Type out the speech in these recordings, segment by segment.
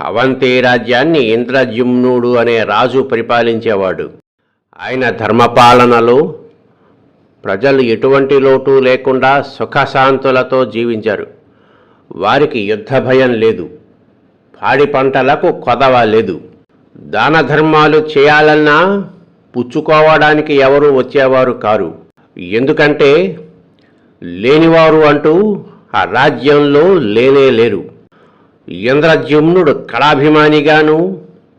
అవంతి రాజ్యాన్ని ఇంద్రజుమ్నుడు అనే రాజు పరిపాలించేవాడు. ఆయన ధర్మపాలనలో ప్రజలు ఎటువంటి లోటు లేకుండా సుఖశాంతులతో జీవించారు. వారికి యుద్ధ భయం లేదు. పాడి పంటలకు కొదవ లేదు. దాన ధర్మాలు చేయాలన్నా పుచ్చుకోవడానికి ఎవరు వచ్చేవారు కారు. ఎందుకంటే లేనివారు అంటూ ఆ రాజ్యంలో లేనే లేరు. ఇంద్రజుమ్నుడు కళాభిమానిగాను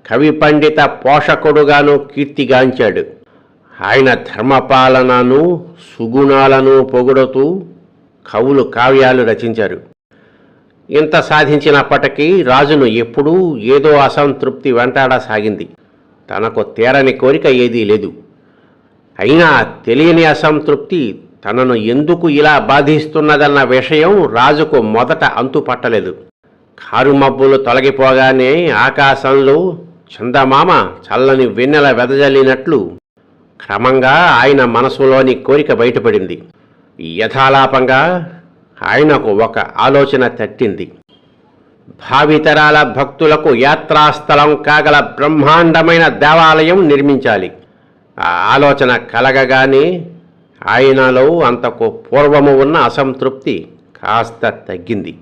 కవి పండిత పోషకుడుగాను కీర్తిగాంచాడు. ఆయన ధర్మపాలనను సుగుణాలను పొగుడుతూ కవులు కావ్యాలు రచించారు. ఇంత సాధించినప్పటికీ రాజును ఎప్పుడూ ఏదో అసంతృప్తి వెంటాడసాగింది తనకు తీరని కోరిక ఏదీ లేదు. అయినా తెలియని అసంతృప్తి తనను ఎందుకు ఇలా బాధిస్తున్నదన్న విషయం రాజుకు మొదట అంతుపట్టలేదు. కారు మబ్బులు తొలగిపోగానే ఆకాశంలో చందమామ చల్లని వెన్నెల వెదజల్లినట్లు క్రమంగా ఆయన మనసులోని కోరిక బయటపడింది. యథాలాపంగా ఆయనకు ఒక ఆలోచన తట్టింది. భావితరాల భక్తులకు యాత్రాస్థలం కాగల బ్రహ్మాండమైన దేవాలయం నిర్మించాలి. ఆ ఆలోచన కలగగానే ఆయనలో అంతకు పూర్వము ఉన్న అసంతృప్తి కాస్త తగ్గింది.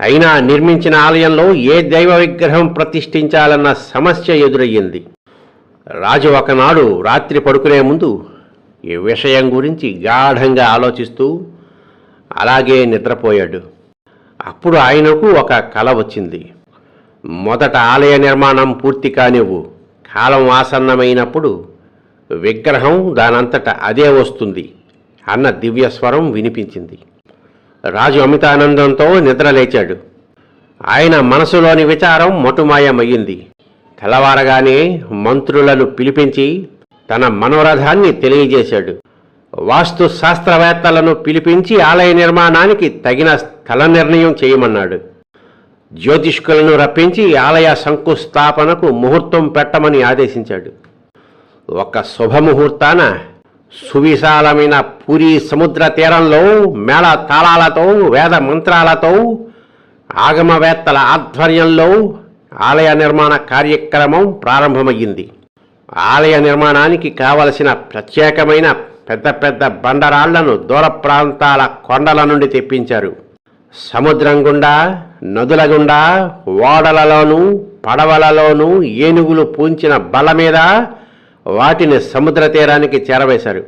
అయినా నిర్మించిన ఆలయంలో ఏ దైవ విగ్రహం ప్రతిష్ఠించాలన్న సమస్య ఎదురయ్యింది. రాజు ఒకనాడు రాత్రి పడుకునే ముందు ఈ విషయం గురించి గాఢంగా ఆలోచిస్తూ అలాగే నిద్రపోయాడు. అప్పుడు ఆయనకు ఒక కల వచ్చింది. మొదట ఆలయ నిర్మాణం పూర్తి కానివ్వు కాలం ఆసన్నమైనప్పుడు విగ్రహం దానంతట అదే వస్తుంది అన్న దివ్యస్వరం వినిపించింది. రాజు అమితానందంతో నిద్రలేచాడు ఆయన మనసులోని విచారం మొటుమాయమయ్యింది. తెల్లవారగానే మంత్రులను పిలిపించి తన మనోరథాన్ని తెలియజేశాడు. వాస్తు శాస్త్రవేత్తలను పిలిపించి ఆలయ నిర్మాణానికి తగిన స్థల నిర్ణయం చేయమన్నాడు. జ్యోతిష్కులను రప్పించి ఆలయ శంకుస్థాపనకు ముహూర్తం పెట్టమని ఆదేశించాడు. ఒక శుభముహూర్తాన సువిశాలమైన పూరి సముద్ర తీరంలో మేళ తాళాలతో వేద మంత్రాలతో ఆగమవేత్తల ఆధ్వర్యంలో ఆలయ నిర్మాణ కార్యక్రమం ప్రారంభమయ్యింది. ఆలయ నిర్మాణానికి కావలసిన ప్రత్యేకమైన పెద్ద పెద్ద బండరాళ్ళను దూర ప్రాంతాల కొండల నుండి తెప్పించారు. సముద్రం గుండా నదుల గుండా ఓడలలోనూ పడవలలోనూ ఏనుగులు పూంచిన బల మీద వాటిని సముద్ర తీరానికి చేరవేశారు.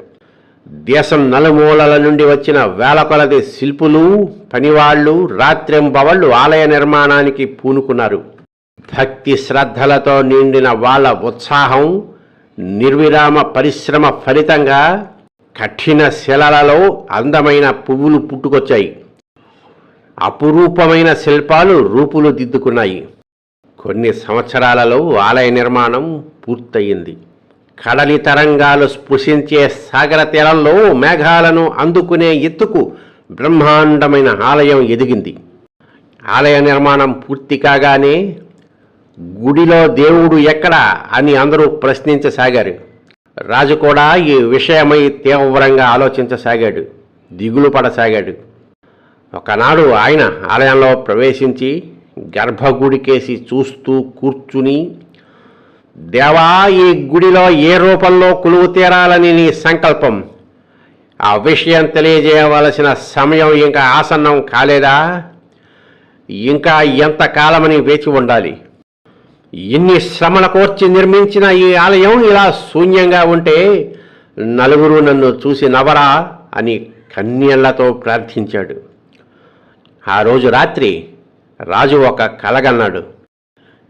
దేశం నలుమూలల నుండి వచ్చిన వేల కొలది శిల్పులు పనివాళ్ళు రాత్రింబవళ్ళు ఆలయ నిర్మాణానికి పూనుకున్నారు. భక్తి శ్రద్ధలతో నిండిన వాళ్ళ ఉత్సాహం నిర్విరామ పరిశ్రమ ఫలితంగా కఠిన శిలలలో అందమైన పువ్వులు పుట్టుకొచ్చాయి. అపురూపమైన శిల్పాలు రూపులు దిద్దుకున్నాయి. కొన్ని సంవత్సరాలలో ఆలయ నిర్మాణం పూర్తయింది. కడలి తరంగాలు స్పృశించే సాగర తీరంలో మేఘాలను అందుకునే ఎత్తుకు బ్రహ్మాండమైన ఆలయం ఎదిగింది. ఆలయ నిర్మాణం పూర్తి కాగానే గుడిలో దేవుడు ఎక్కడా అని అందరూ ప్రశ్నించసాగారు. రాజు కూడా ఈ విషయమై తీవ్రంగా ఆలోచించసాగాడు. దిగులు పడసాగాడు. ఒకనాడు ఆయన ఆలయంలో ప్రవేశించి గర్భగుడికేసి చూస్తూ కూర్చుని దేవా ఈ గుడిలో ఏ రూపంలో కొలువు తీరాలని నీ సంకల్పం? ఆ విషయం తెలియజేయవలసిన సమయం ఇంకా ఆసన్నం కాలేదా? ఇంకా ఎంతకాలమని వేచి ఉండాలి? ఇన్ని శ్రమల కోర్చి నిర్మించిన ఈ ఆలయం ఇలా శూన్యంగా ఉంటే నలుగురు నన్ను చూసి నవరా అని కన్యళ్ళతో ప్రార్థించాడు. ఆ రోజు రాత్రి రాజు ఒక కలగన్నాడు.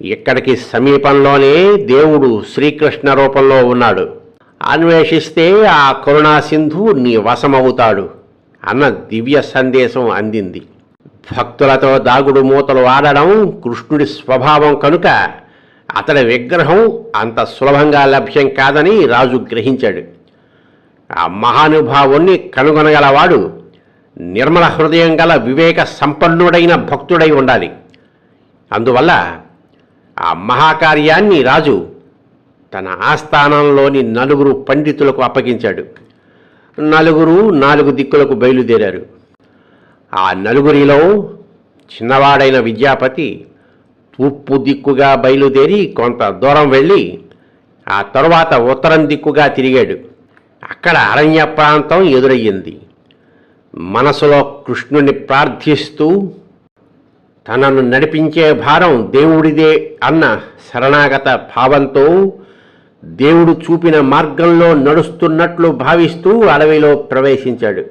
ఇక్కడికి సమీపంలోనే దేవుడు శ్రీకృష్ణ రూపంలో ఉన్నాడు. అన్వేషిస్తే ఆ కరుణాసింధు నీ వశమవుతాడు అన్న దివ్య సందేశం అందింది. భక్తులతో దాగుడు మూతలు ఆడడం కృష్ణుడి స్వభావం కనుక అతడి విగ్రహం అంత సులభంగా లభ్యం కాదని రాజు గ్రహించాడు. ఆ మహానుభావుణ్ణి కనుగొనగలవాడు నిర్మల హృదయం గల వివేక సంపన్నుడైన భక్తుడై ఉండాలి. అందువల్ల ఆ మహాకార్యాన్ని రాజు తన ఆస్థానంలోని నలుగురు పండితులకు అప్పగించాడు. నలుగురు నాలుగు దిక్కులకు బయలుదేరారు. ఆ నలుగురిలో చిన్నవాడైన విద్యాపతి తూర్పు దిక్కుగా బయలుదేరి కొంత దూరం వెళ్ళి ఆ తరువాత ఉత్తరం దిక్కుగా తిరిగాడు. అక్కడ అరణ్య ప్రాంతం ఎదురయ్యింది. మనసులో కృష్ణుని ప్రార్థిస్తూ తనను నడిపించే భారం దేవుడిదే అన్న శరణాగత భావంతో దేవుడు చూపిన మార్గంలో నడుస్తున్నట్లు భావిస్తూ అడవిలో ప్రవేశించాడు.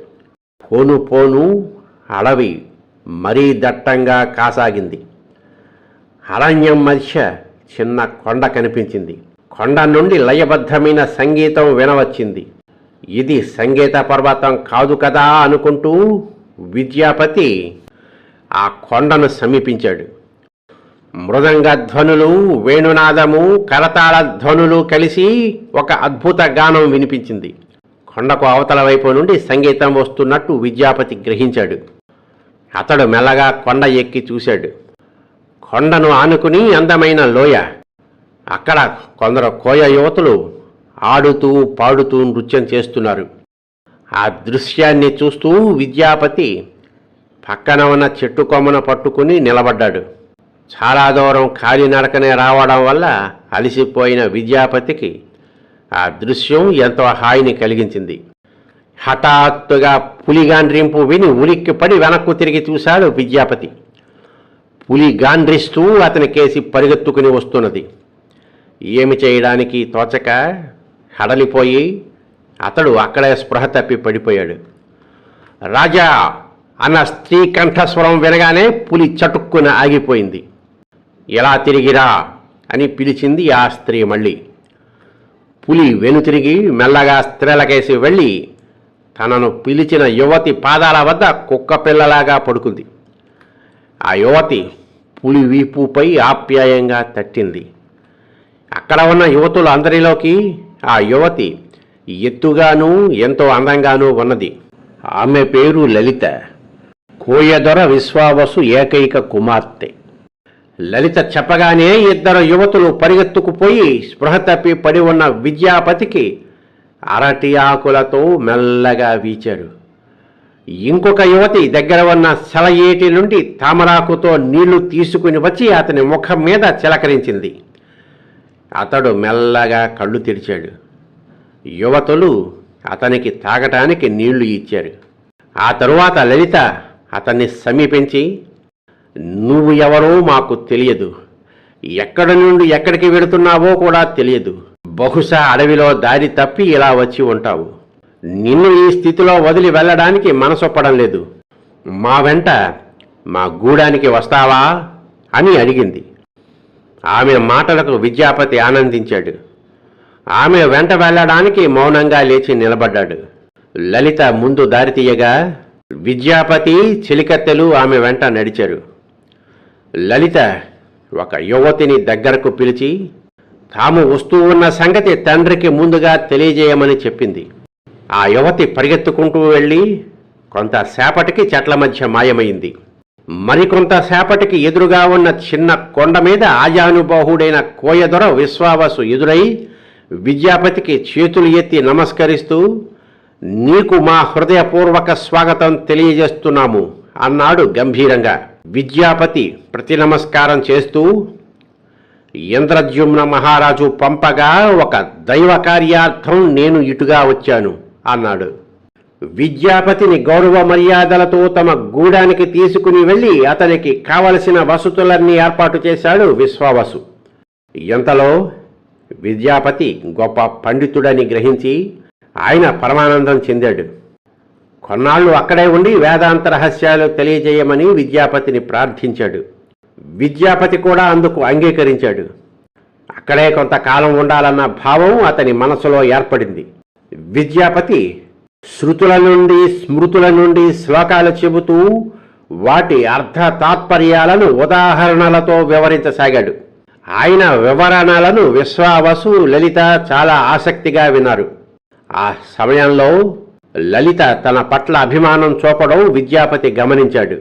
పోను పోను అడవి మరీ దట్టంగా కాసాగింది. అరణ్యం మధ్య చిన్న కొండ కనిపించింది. కొండ నుండి లయబద్ధమైన సంగీతం వినవచ్చింది. ఇది సంగీత పర్వతం కాదు కదా అనుకుంటూ విద్యాపతి ఆ కొండను సమీపించాడు. మృదంగ ధ్వనులు వేణునాదము కరతాళ ధ్వనులు కలిసి ఒక అద్భుత గానం వినిపించింది. కొండకు అవతల వైపు నుండి సంగీతం వస్తున్నట్టు విద్యాపతి గ్రహించాడు. అతడు మెల్లగా కొండ ఎక్కి చూశాడు. కొండను ఆనుకుని అందమైన లోయ. అక్కడ కొందరు కోయ యువతులు ఆడుతూ పాడుతూ నృత్యం చేస్తున్నారు. ఆ దృశ్యాన్ని చూస్తూ విద్యాపతి పక్కన ఉన్న చెట్టు కొమ్మన పట్టుకుని నిలబడ్డాడు. చాలా దూరం కాలినడకనే రావడం వల్ల అలసిపోయిన విద్యాపతికి ఆ దృశ్యం ఎంతో హాయిని కలిగించింది. హఠాత్తుగా పులిగాండ్రింపు విని ఉలిక్కి పడి వెనక్కు తిరిగి చూశాడు విద్యాపతి. పులి గాండ్రిస్తూ అతని కేసి పరిగెత్తుకుని వస్తున్నది. ఏమి చేయడానికి తోచక హడలిపోయి అతడు అక్కడే స్పృహ తప్పి పడిపోయాడు. రాజా! అన్న స్త్రీ కంఠస్వరం వినగానే పులి చటుక్కున ఆగిపోయింది. ఎలా తిరిగిరా? అని పిలిచింది ఆ స్త్రీ మళ్ళీ. పులి వెనుతిరిగి మెల్లగా స్త్రీలకేసి వెళ్ళి తనను పిలిచిన యువతి పాదాల వద్ద కుక్క పిల్లలాగా పడుకుంది. ఆ యువతి పులి వీపుపై ఆప్యాయంగా తట్టింది. అక్కడ ఉన్న యువతులు అందరిలోకి ఆ యువతి ఎత్తుగాను ఎంతో అందంగానూ ఉన్నది. ఆమె పేరు లలిత. కోయదొర విశ్వావసు ఏకైక కుమార్తె. లలిత చెప్పగానే ఇద్దరు యువతులు పరిగెత్తుకుపోయి స్పృహ తప్పి పడి ఉన్న విద్యాపతికి అరటి ఆకులతో మెల్లగా వీచారు ఇంకొక యువతి దగ్గర ఉన్న సెలయేటి నుండి తామరాకుతో నీళ్ళు తీసుకుని వచ్చి అతని ముఖం మీద చిలకరించింది. అతడు మెల్లగా కళ్ళు తెరిచాడు. యువతులు అతనికి తాగటానికి నీళ్ళు ఇచ్చారు. ఆ తరువాత లలిత అతన్ని సమీపించి నువ్వు ఎవరో మాకు తెలియదు. ఎక్కడి నుండి ఎక్కడికి వెళుతున్నావో కూడా తెలియదు. బహుశా అడవిలో దారి తప్పి ఇలా వచ్చి ఉంటావు. నిన్ను ఈ స్థితిలో వదిలి వెళ్ళడానికి మనసొప్పడం లేదు. మా వెంట మా గూడానికి వస్తావా? అని అడిగింది. ఆమె మాటలకు విద్యాపతి ఆనందించాడు. ఆమె వెంట వెళ్ళడానికి మౌనంగా లేచి నిలబడ్డాడు. లలిత ముందు దారి తీయగా విద్యాపతి చిలికత్తెలు ఆమె వెంట నడిచారు. లలిత ఒక యువతిని దగ్గరకు పిలిచి తాము వస్తూ ఉన్న సంగతి తండ్రికి ముందుగా తెలియజేయమని చెప్పింది. ఆ యువతి పరిగెత్తుకుంటూ వెళ్ళి కొంతసేపటికి చెట్ల మధ్య మాయమైంది. మరికొంతసేపటికి ఎదురుగా ఉన్న చిన్న కొండ మీద ఆజానుబాహుడైన కోయదొర విశ్వావసు ఎదురై విద్యాపతికి చేతులు ఎత్తి నమస్కరిస్తూ నీకు మా హృదయపూర్వక స్వాగతం తెలియజేస్తున్నాము అన్నాడు గంభీరంగా. విద్యాపతి ప్రతి నమస్కారం చేస్తూ ఇంద్రద్యుమ్న మహారాజు పంపగా ఒక దైవ కార్యార్థం నేను ఇటుగా వచ్చాను అన్నాడు. విద్యాపతిని గౌరవ మర్యాదలతో తమ గూడానికి తీసుకుని వెళ్ళి అతనికి కావలసిన వసతులన్నీ ఏర్పాటు చేశాడు విశ్వావసు. ఇంతలో విద్యాపతి గొప్ప పండితుడని గ్రహించి ఆయన పరమానందం చెందాడు. కొన్నాళ్ళు అక్కడే ఉండి వేదాంత రహస్యాలు తెలియజేయమని విద్యాపతిని ప్రార్థించాడు. విద్యాపతి కూడా అందుకు అంగీకరించాడు. అక్కడే కొంతకాలం ఉండాలన్న భావం అతని మనసులో ఏర్పడింది. విద్యాపతి శృతుల నుండి స్మృతుల నుండి శ్లోకాలు చెబుతూ వాటి అర్థ తాత్పర్యాలను ఉదాహరణలతో వివరించసాగాడు. ఆయన వివరణలను విశ్వావసు లలిత చాలా ఆసక్తిగా విన్నారు. ఆ సమయంలో లలిత తన పట్ల అభిమానం చూపడం విద్యాపతి గమనించాడు.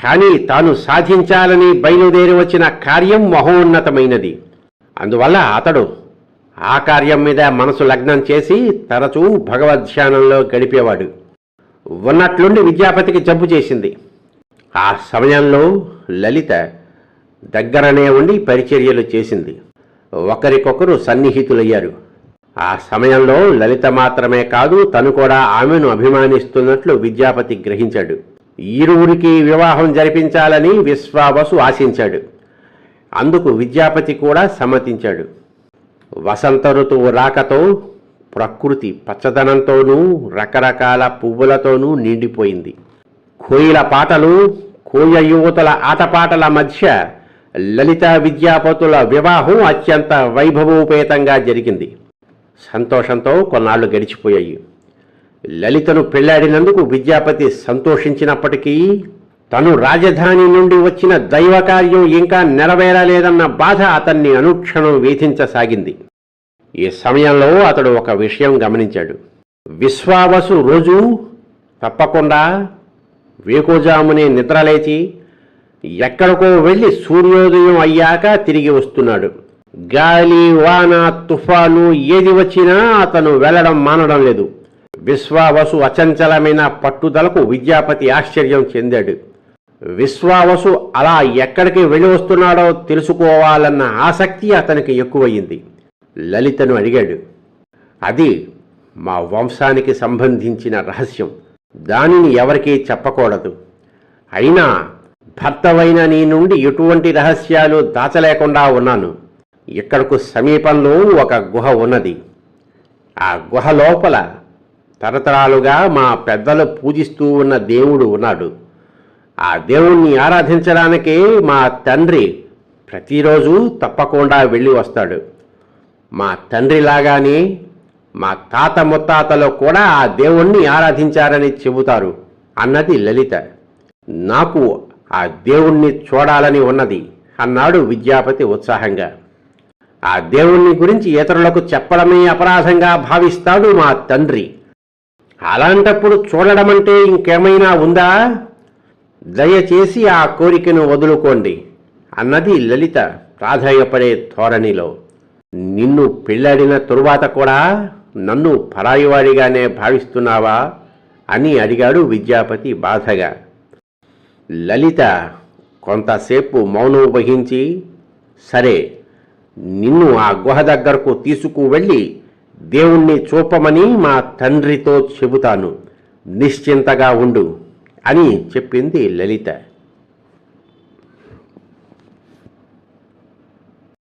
కానీ తాను సాధించాలని బయలుదేరి వచ్చిన కార్యం మహోన్నతమైనది. అందువల్ల అతడు ఆ కార్యం మీద మనసు లగ్నం చేసి తరచూ భగవద్ధ్యానంలో గడిపేవాడు. ఉన్నట్లుండి విద్యాపతికి జబ్బు చేసింది. ఆ సమయంలో లలిత దగ్గరనే ఉండి పరిచర్యలు చేసింది. ఒకరికొకరు సన్నిహితులయ్యారు. ఆ సమయంలో లలిత మాత్రమే కాదు తను కూడా ఆమెను అభిమానిస్తున్నట్లు విద్యాపతి గ్రహించాడు. ఇరువురికి వివాహం జరిపించాలని విశ్వావసు ఆశించాడు. అందుకు విద్యాపతి కూడా సమ్మతించాడు. వసంత ఋతువు రాకతో ప్రకృతి పచ్చదనంతోనూ రకరకాల పువ్వులతోనూ నిండిపోయింది. కోయిల పాటలు కోయ యువతుల ఆటపాటల మధ్య లలిత విద్యాపతుల వివాహం అత్యంత వైభవోపేతంగా జరిగింది. సంతోషంతో కొన్నాళ్ళు గడిచిపోయాయి. లలితను పెళ్ళాడినందుకు విద్యాపతి సంతోషించినప్పటికీ తను రాజధాని నుండి వచ్చిన దైవకార్యం ఇంకా నెరవేరలేదన్న బాధ అతన్ని అనుక్షణం వేధించసాగింది. ఈ సమయంలో అతడు ఒక విషయం గమనించాడు. విశ్వావసు రోజు తప్పకుండా వేకోజామునే నిద్రలేచి ఎక్కడికో వెళ్ళి సూర్యోదయం అయ్యాక తిరిగి వస్తున్నాడు. గాలి వాన తుఫాను ఏది వచ్చినా అతను వెళ్ళడం మానడం లేదు. విశ్వావసు అచంచలమైన పట్టుదలకు విద్యాపతి ఆశ్చర్యం చెందాడు. విశ్వావసు అలా ఎక్కడికి వెళ్ళి వస్తున్నాడో తెలుసుకోవాలన్న ఆసక్తి అతనికి ఎక్కువయింది లలితను అడిగాడు అది మా వంశానికి సంబంధించిన రహస్యం. దానిని ఎవరికీ చెప్పకూడదు. అయినా భర్తవైన నీ నుండి ఎటువంటి రహస్యాలు దాచలేకుండా ఉన్నాను. ఇక్కడకు సమీపంలో ఒక గుహ ఉన్నది. ఆ గుహ లోపల తరతరాలుగా మా పెద్దలు పూజిస్తూ ఉన్న దేవుడు ఉన్నాడు. ఆ దేవుణ్ణి ఆరాధించడానికే మా తండ్రి ప్రతిరోజు తప్పకుండా వెళ్ళి వస్తాడు. మా తండ్రిలాగానే మా తాత ముత్తాతలు కూడా ఆ దేవుణ్ణి ఆరాధించారని చెబుతారు అన్నది లలిత. నాకు ఆ దేవుణ్ణి చూడాలని ఉన్నది అన్నాడు విద్యాపతి ఉత్సాహంగా. ఆ దేవుణ్ణి గురించి ఇతరులకు చెప్పడమే అపరాధంగా భావిస్తాడు మా తండ్రి. అలాంటప్పుడు చూడడమంటే ఇంకేమైనా ఉందా? దయచేసి ఆ కోరికను వదులుకోండి. అన్నది లలిత ప్రాధాన్యపడే ధోరణిలో. నిన్ను పెళ్ళాడిన తరువాత కూడా నన్ను పరాయివాడిగానే భావిస్తున్నావా? అని అడిగాడు విద్యాపతి బాధగా. లలిత కొంతసేపు మౌనం వహించి సరే నిన్ను ఆ గుహ దగ్గరకు తీసుకువెళ్ళి దేవుణ్ణి చూపమని మా తండ్రితో చెబుతాను. నిశ్చింతగా ఉండు అని చెప్పింది లలిత.